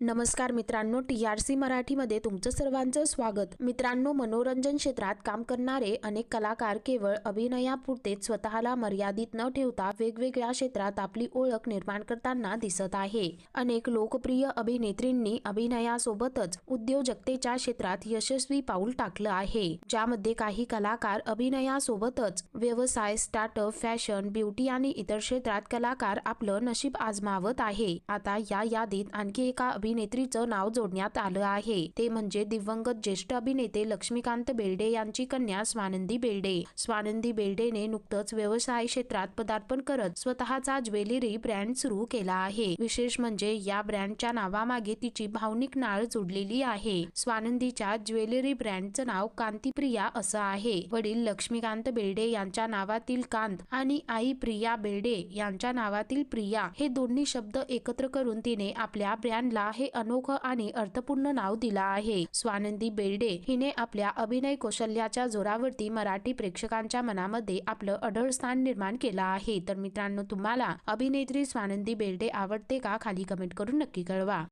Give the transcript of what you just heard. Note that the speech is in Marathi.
नमस्कार मित्रांनो टी आर सी मराठीमध्ये तुमचं सर्वांचं स्वागत. मित्रांनो मनोरंजन क्षेत्रात काम करणारे अनेक कलाकार केवळ अभिनयापुरतेच स्वतःला मर्यादित न ठेवता वेगवेगळ्या क्षेत्रात आपली ओळख निर्माण करताना दिसत आहे. अनेक लोकप्रिय अभिनेत्रींनी अभिनयासोबतच उद्योजकतेच्या क्षेत्रात यशस्वी पाऊल टाकलं आहे. ज्यामध्ये काही कलाकार अभिनयासोबतच व्यवसाय स्टार्टअप फॅशन ब्युटी आणि इतर क्षेत्रात कलाकार आपलं नशीब आजमावत आहे. आता या यादीत आणखी एका अभिनेत्रीचं नाव जोडण्यात आलं आहे. ते म्हणजे दिवंगत ज्येष्ठ अभिनेते लक्ष्मीकांत बेर्डे यांची कन्या स्वानंदी बेर्डे. स्वानंदी बेर्डेने नुकतंच व्यवसाय क्षेत्रात पदार्पण करत स्वतःचा ज्वेलरी ब्रँड सुरू केला आहे. विशेष म्हणजे या ब्रँडच्या नावामागे तिची भावनिक नाळ जोडलेली आहे. स्वानंदीच्या ज्वेलरी ब्रँडचं नाव कांतीप्रिया असं आहे. वडील लक्ष्मीकांत बेर्डे यांच्या नावातील कांत आणि आई प्रिया बेर्डे यांच्या नावातील प्रिया हे दोन्ही शब्द एकत्र करून तिने आपल्या ब्रँडला हे अनोखं आणि अर्थपूर्ण नाव दिलं आहे. स्वानंदी बेर्डे हिने आपल्या अभिनय कौशल्याच्या जोरावरती मराठी प्रेक्षकांच्या मनामध्ये आपलं अढळ स्थान निर्माण केलं आहे. तर मित्रांनो तुम्हाला अभिनेत्री स्वानंदी बेर्डे आवडते का? खाली कमेंट करून नक्की कळवा.